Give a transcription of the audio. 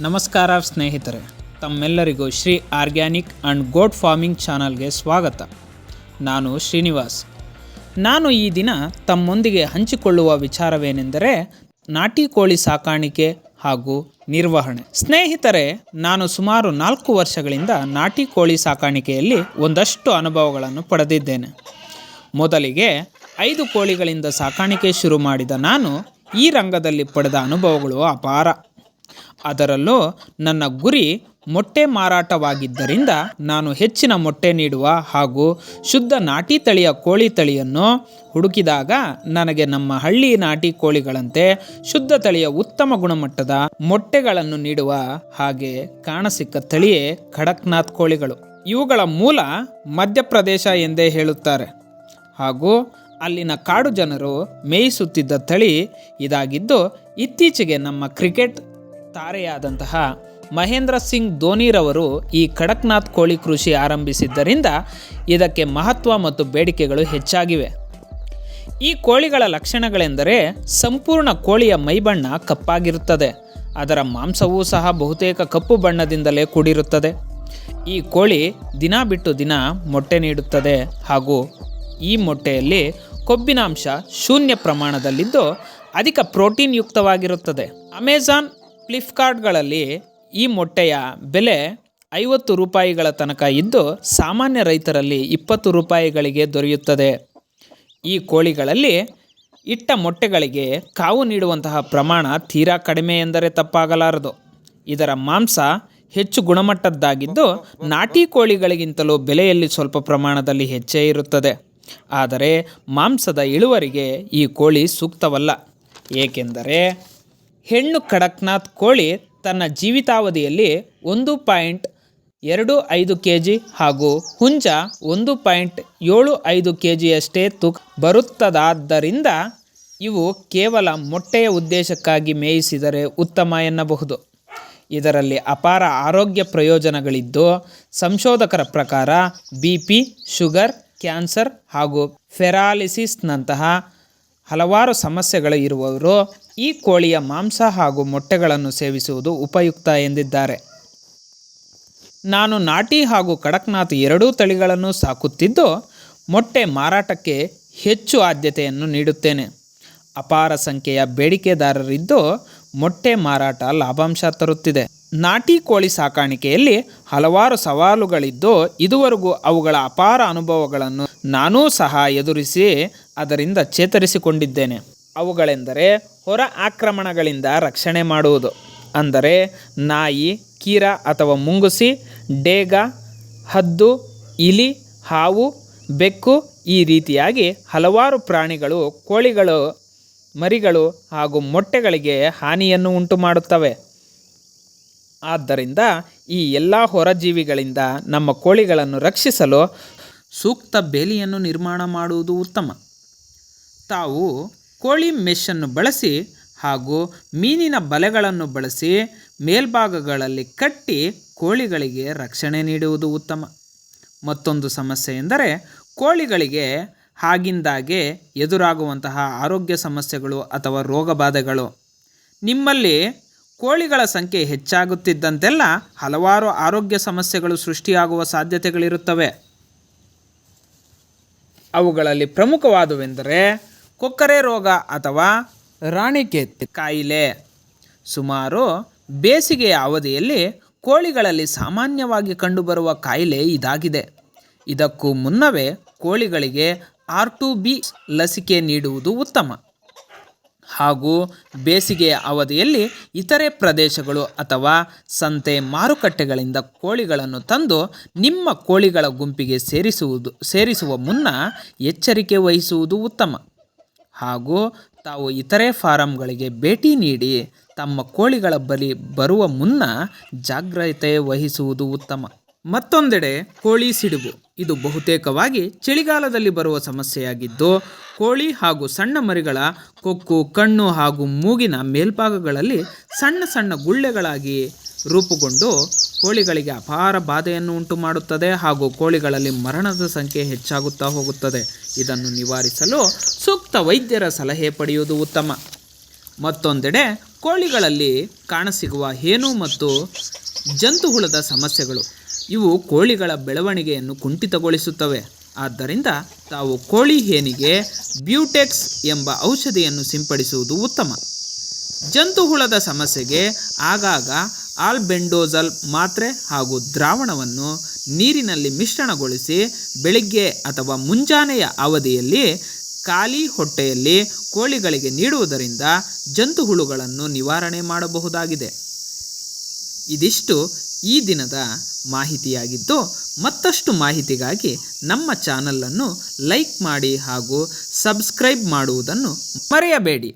ನಮಸ್ಕಾರ ಸ್ನೇಹಿತರೆ, ತಮ್ಮೆಲ್ಲರಿಗೂ Shri organic and god farming ಚಾನಲ್ಗೆ ಸ್ವಾಗತ. ನಾನು ಶ್ರೀನಿವಾಸ್. ನಾನು ಈ ದಿನ ತಮ್ಮೊಂದಿಗೆ ಹಂಚಿಕೊಳ್ಳುವ ವಿಚಾರವೇನೆಂದರೆ, ನಾಟಿ ಕೋಳಿ ಸಾಕಾಣಿಕೆ ಹಾಗೂ ನಿರ್ವಹಣೆ. ಸ್ನೇಹಿತರೆ, ನಾನು ಸುಮಾರು ನಾಲ್ಕು ವರ್ಷಗಳಿಂದ ನಾಟಿ ಕೋಳಿ ಸಾಕಾಣಿಕೆಯಲ್ಲಿ ಒಂದಷ್ಟು ಅನುಭವಗಳನ್ನು ಪಡೆದಿದ್ದೇನೆ. ಮೊದಲಿಗೆ ಐದು ಕೋಳಿಗಳಿಂದ ಸಾಕಾಣಿಕೆ ಶುರು ಮಾಡಿದ ನಾನು ಈ ರಂಗದಲ್ಲಿ ಪಡೆದ ಅನುಭವಗಳು ಅಪಾರ. ಅದರಲ್ಲೂ ನನ್ನ ಗುರಿ ಮೊಟ್ಟೆ ಮಾರಾಟವಾಗಿದ್ದರಿಂದ ನಾನು ಹೆಚ್ಚಿನ ಮೊಟ್ಟೆ ನೀಡುವ ಹಾಗೂ ಶುದ್ಧ ನಾಟಿ ತಳಿಯ ಕೋಳಿ ತಳಿಯನ್ನು ಹುಡುಕಿದಾಗ ನನಗೆ ನಮ್ಮ ಹಳ್ಳಿ ನಾಟಿ ಕೋಳಿಗಳಂತೆ ಶುದ್ಧ ತಳಿಯ ಉತ್ತಮ ಗುಣಮಟ್ಟದ ಮೊಟ್ಟೆಗಳನ್ನು ನೀಡುವ ಹಾಗೆ ಕಾಣಸಿಕ್ಕ ತಳಿಯೇ ಖಡಕ್ನಾಥ್ ಕೋಳಿಗಳು. ಇವುಗಳ ಮೂಲ ಮಧ್ಯಪ್ರದೇಶ ಎಂದೇ ಹೇಳುತ್ತಾರೆ. ಹಾಗೂ ಅಲ್ಲಿನ ಕಾಡು ಜನರು ಮೇಯಿಸುತ್ತಿದ್ದ ತಳಿ ಇದಾಗಿದ್ದು ಇತ್ತೀಚೆಗೆ ನಮ್ಮ ಕ್ರಿಕೆಟ್ ತಾರೆಯಾದಂತಹ ಮಹೇಂದ್ರ ಸಿಂಗ್ ಧೋನಿರವರು ಈ ಖಡಕ್ನಾಥ್ ಕೋಳಿ ಕೃಷಿ ಆರಂಭಿಸಿದ್ದರಿಂದ ಇದಕ್ಕೆ ಮಹತ್ವ ಮತ್ತು ಬೇಡಿಕೆಗಳು ಹೆಚ್ಚಾಗಿವೆ. ಈ ಕೋಳಿಗಳ ಲಕ್ಷಣಗಳೆಂದರೆ ಸಂಪೂರ್ಣ ಕೋಳಿಯ ಮೈಬಣ್ಣ ಕಪ್ಪಾಗಿರುತ್ತದೆ. ಅದರ ಮಾಂಸವೂ ಸಹ ಬಹುತೇಕ ಕಪ್ಪು ಬಣ್ಣದಿಂದಲೇ ಕೂಡಿರುತ್ತದೆ. ಈ ಕೋಳಿ ದಿನ ಬಿಟ್ಟು ದಿನ ಮೊಟ್ಟೆ ನೀಡುತ್ತದೆ ಹಾಗೂ ಈ ಮೊಟ್ಟೆಯಲ್ಲಿ ಕೊಬ್ಬಿನಾಂಶ ಶೂನ್ಯ ಪ್ರಮಾಣದಲ್ಲಿದ್ದು ಅಧಿಕ ಪ್ರೋಟೀನ್ ಯುಕ್ತವಾಗಿರುತ್ತದೆ. ಅಮೆಜಾನ್ ಫ್ಲಿಪ್ಕಾರ್ಟ್ಗಳಲ್ಲಿ ಈ ಮೊಟ್ಟೆಯ ಬೆಲೆ ಐವತ್ತು ರೂಪಾಯಿಗಳ ತನಕ ಇದ್ದು ಸಾಮಾನ್ಯ ರೈತರಲ್ಲಿ ಇಪ್ಪತ್ತು ರೂಪಾಯಿಗಳಿಗೆ ದೊರೆಯುತ್ತದೆ. ಈ ಕೋಳಿಗಳಲ್ಲಿ ಇಟ್ಟ ಮೊಟ್ಟೆಗಳಿಗೆ ಕಾವು ನೀಡುವಂತಹ ಪ್ರಮಾಣ ತೀರಾ ಕಡಿಮೆ ಎಂದರೆ ತಪ್ಪಾಗಲಾರದು. ಇದರ ಮಾಂಸ ಹೆಚ್ಚು ಗುಣಮಟ್ಟದ್ದಾಗಿದ್ದು ನಾಟಿ ಕೋಳಿಗಳಿಗಿಂತಲೂ ಬೆಲೆಯಲ್ಲಿ ಸ್ವಲ್ಪ ಪ್ರಮಾಣದಲ್ಲಿ ಹೆಚ್ಚೇ ಇರುತ್ತದೆ. ಆದರೆ ಮಾಂಸದ ಇಳುವರಿಗೆ ಈ ಕೋಳಿ ಸೂಕ್ತವಲ್ಲ. ಏಕೆಂದರೆ ಹೆಣ್ಣು ಕಡಕ್ನಾಥ್ ಕೋಳಿ ತನ್ನ ಜೀವಿತಾವಧಿಯಲ್ಲಿ ಒಂದು ಪಾಯಿಂಟ್ ಎರಡು ಐದು ಕೆ ಜಿ ಹಾಗೂ ಹುಂಜ ಒಂದು ಪಾಯಿಂಟ್ ಏಳು ಐದು ಕೆ ಜಿಯಷ್ಟೇ ತೂಕ ಬರುತ್ತದಾದ್ದರಿಂದ ಇವು ಕೇವಲ ಮೊಟ್ಟೆಯ ಉದ್ದೇಶಕ್ಕಾಗಿ ಮೇಯಿಸಿದರೆ ಉತ್ತಮ ಎನ್ನಬಹುದು. ಇದರಲ್ಲಿ ಅಪಾರ ಆರೋಗ್ಯ ಪ್ರಯೋಜನಗಳಿದ್ದು, ಸಂಶೋಧಕರ ಪ್ರಕಾರ ಬಿ ಪಿ, ಶುಗರ್, ಕ್ಯಾನ್ಸರ್ ಹಾಗೂ ಫೆರಾಲಿಸಿಸ್ನಂತಹ ಹಲವಾರು ಸಮಸ್ಯೆಗಳು ಇರುವವರು ಈ ಕೋಳಿಯ ಮಾಂಸ ಹಾಗೂ ಮೊಟ್ಟೆಗಳನ್ನು ಸೇವಿಸುವುದು ಉಪಯುಕ್ತ ಎಂದಿದ್ದಾರೆ. ನಾನು ನಾಟಿ ಹಾಗೂ ಕಡಕ್ನಾಥ್ ಎರಡೂ ತಳಿಗಳನ್ನು ಸಾಕುತ್ತಿದ್ದು, ಮೊಟ್ಟೆ ಮಾರಾಟಕ್ಕೆ ಹೆಚ್ಚು ಆದ್ಯತೆಯನ್ನು ನೀಡುತ್ತೇನೆ. ಅಪಾರ ಸಂಖ್ಯೆಯ ಬೇಡಿಕೆದಾರರಿದ್ದು ಮೊಟ್ಟೆ ಮಾರಾಟ ಲಾಭಾಂಶ ತರುತ್ತಿದೆ. ನಾಟಿ ಕೋಳಿ ಸಾಕಾಣಿಕೆಯಲ್ಲಿ ಹಲವಾರು ಸವಾಲುಗಳಿದ್ದು, ಇದುವರೆಗೂ ಅವುಗಳ ಅಪಾರ ಅನುಭವಗಳನ್ನು ನಾನೂ ಸಹ ಎದುರಿಸಿ ಅದರಿಂದ ಚೇತರಿಸಿಕೊಂಡಿದ್ದೇನೆ. ಅವುಗಳೆಂದರೆ ಹೊರ ಆಕ್ರಮಣಗಳಿಂದ ರಕ್ಷಣೆ ಮಾಡುವುದು. ಅಂದರೆ ನಾಯಿ, ಕೀರ ಅಥವಾ ಮುಂಗುಸಿ, ಡೇಗ, ಹದ್ದು, ಇಲಿ, ಹಾವು, ಬೆಕ್ಕು ಈ ರೀತಿಯಾಗಿ ಹಲವಾರು ಪ್ರಾಣಿಗಳು, ಕೋಳಿಗಳು, ಮರಿಗಳು ಹಾಗೂ ಮೊಟ್ಟೆಗಳಿಗೆ ಹಾನಿಯನ್ನು ಉಂಟು ಮಾಡುತ್ತವೆ ಆದ್ದರಿಂದ ಈ ಎಲ್ಲ ಹೊರಜೀವಿಗಳಿಂದ ನಮ್ಮ ಕೋಳಿಗಳನ್ನು ರಕ್ಷಿಸಲು ಸೂಕ್ತ ಬೇಲಿಯನ್ನು ನಿರ್ಮಾಣ ಮಾಡುವುದು ಉತ್ತಮ. ತಾವು ಕೋಳಿ ಮೆಷನ್ನು ಬಳಸಿ ಹಾಗೂ ಮೀನಿನ ಬಲೆಗಳನ್ನು ಬಳಸಿ ಮೇಲ್ಭಾಗಗಳಲ್ಲಿ ಕಟ್ಟಿ ಕೋಳಿಗಳಿಗೆ ರಕ್ಷಣೆ ನೀಡುವುದು ಉತ್ತಮ. ಮತ್ತೊಂದು ಸಮಸ್ಯೆ ಎಂದರೆ ಕೋಳಿಗಳಿಗೆ ಹಾಗಿಂದಾಗೆ ಎದುರಾಗುವಂತಹ ಆರೋಗ್ಯ ಸಮಸ್ಯೆಗಳು ಅಥವಾ ರೋಗಬಾಧೆಗಳು ನಿಮ್ಮಲ್ಲಿ ಕೋಳಿಗಳ ಸಂಖ್ಯೆ ಹೆಚ್ಚಾಗುತ್ತಿದ್ದಂತೆಲ್ಲ ಹಲವಾರು ಆರೋಗ್ಯ ಸಮಸ್ಯೆಗಳು ಸೃಷ್ಟಿಯಾಗುವ ಸಾಧ್ಯತೆಗಳಿರುತ್ತವೆ. ಅವುಗಳಲ್ಲಿ ಪ್ರಮುಖವಾದುವೆಂದರೆ ಕೊಕ್ಕರೆ ರೋಗ ಅಥವಾ ರಾಣಿಕೆತ್ ಕಾಯಿಲೆ. ಸುಮಾರು ಬೇಸಿಗೆಯ ಅವಧಿಯಲ್ಲಿ ಕೋಳಿಗಳಲ್ಲಿ ಸಾಮಾನ್ಯವಾಗಿ ಕಂಡುಬರುವ ಕಾಯಿಲೆ ಇದಾಗಿದೆ. ಇದಕ್ಕೂ ಮುನ್ನವೇ ಕೋಳಿಗಳಿಗೆ ಆರ್ ಟು ಬಿ ಲಸಿಕೆ ನೀಡುವುದು ಉತ್ತಮ. ಹಾಗೂ ಬೇಸಿಗೆಯ ಅವಧಿಯಲ್ಲಿ ಇತರೆ ಪ್ರದೇಶಗಳು ಅಥವಾ ಸಂತೆ ಮಾರುಕಟ್ಟೆಗಳಿಂದ ಕೋಳಿಗಳನ್ನು ತಂದು ನಿಮ್ಮ ಕೋಳಿಗಳ ಗುಂಪಿಗೆ ಸೇರಿಸುವುದು, ಸೇರಿಸುವ ಮುನ್ನ ಎಚ್ಚರಿಕೆ ವಹಿಸುವುದು ಉತ್ತಮ. ಹಾಗೂ ತಾವು ಇತರೆ ಫಾರಂಗಳಿಗೆ ಭೇಟಿ ನೀಡಿ ತಮ್ಮ ಕೋಳಿಗಳ ಬಲಿ ಬರುವ ಮುನ್ನ ಜಾಗ್ರತೆ ವಹಿಸುವುದು ಉತ್ತಮ. ಮತ್ತೊಂದೆಡೆ ಕೋಳಿ ಸಿಡುಬು. ಇದು ಬಹುತೇಕವಾಗಿ ಚಳಿಗಾಲದಲ್ಲಿ ಬರುವ ಸಮಸ್ಯೆಯಾಗಿದ್ದು, ಕೋಳಿ ಹಾಗೂ ಸಣ್ಣ ಮರಿಗಳ ಕೊಕ್ಕು, ಕಣ್ಣು ಹಾಗೂ ಮೂಗಿನ ಮೇಲ್ಭಾಗಗಳಲ್ಲಿ ಸಣ್ಣ ಸಣ್ಣ ಗುಳ್ಳೆಗಳಾಗಿ ರೂಪುಗೊಂಡು ಕೋಳಿಗಳಿಗೆ ಅಪಾರ ಬಾಧೆಯನ್ನು ಉಂಟು ಮಾಡುತ್ತದೆ ಹಾಗೂ ಕೋಳಿಗಳಲ್ಲಿ ಮರಣದ ಸಂಖ್ಯೆ ಹೆಚ್ಚಾಗುತ್ತಾ ಹೋಗುತ್ತದೆ. ಇದನ್ನು ನಿವಾರಿಸಲು ಸೂಕ್ತ ವೈದ್ಯರ ಸಲಹೆ ಪಡೆಯುವುದು ಉತ್ತಮ. ಮತ್ತೊಂದೆಡೆ, ಕೋಳಿಗಳಲ್ಲಿ ಕಾಣಸಿಗುವ ಹೇನು ಮತ್ತು ಜಂತುಹುಳದ ಸಮಸ್ಯೆಗಳು. ಇವು ಕೋಳಿಗಳ ಬೆಳವಣಿಗೆಯನ್ನು ಕುಂಠಿತಗೊಳಿಸುತ್ತವೆ. ಆದ್ದರಿಂದ ತಾವು ಕೋಳಿ ಹೇನಿಗೆ ಬ್ಯೂಟೆಕ್ಸ್ ಎಂಬ ಔಷಧಿಯನ್ನು ಸಿಂಪಡಿಸುವುದು ಉತ್ತಮ. ಜಂತುಹುಳದ ಸಮಸ್ಯೆಗೆ ಆಗಾಗ ಆಲ್ಬೆಂಡೋಜಲ್ ಮಾತ್ರೆ ಹಾಗೂ ದ್ರಾವಣವನ್ನು ನೀರಿನಲ್ಲಿ ಮಿಶ್ರಣಗೊಳಿಸಿ ಬೆಳಿಗ್ಗೆ ಅಥವಾ ಮುಂಜಾನೆಯ ಅವಧಿಯಲ್ಲಿ ಖಾಲಿ ಹೊಟ್ಟೆಯಲ್ಲಿ ಕೋಳಿಗಳಿಗೆ ನೀಡುವುದರಿಂದ ಜಂತುಹುಳುಗಳನ್ನು ನಿವಾರಣೆ ಮಾಡಬಹುದಾಗಿದೆ. ಇದಿಷ್ಟು ಈ ದಿನದ ಮಾಹಿತಿಯಾಗಿದ್ದು ಮತ್ತಷ್ಟು ಮಾಹಿತಿಗಾಗಿ ನಮ್ಮ ಚಾನಲನ್ನು ಲೈಕ್ ಮಾಡಿ ಹಾಗೂ ಸಬ್ಸ್ಕ್ರೈಬ್ ಮಾಡುವುದನ್ನು ಮರೆಯಬೇಡಿ.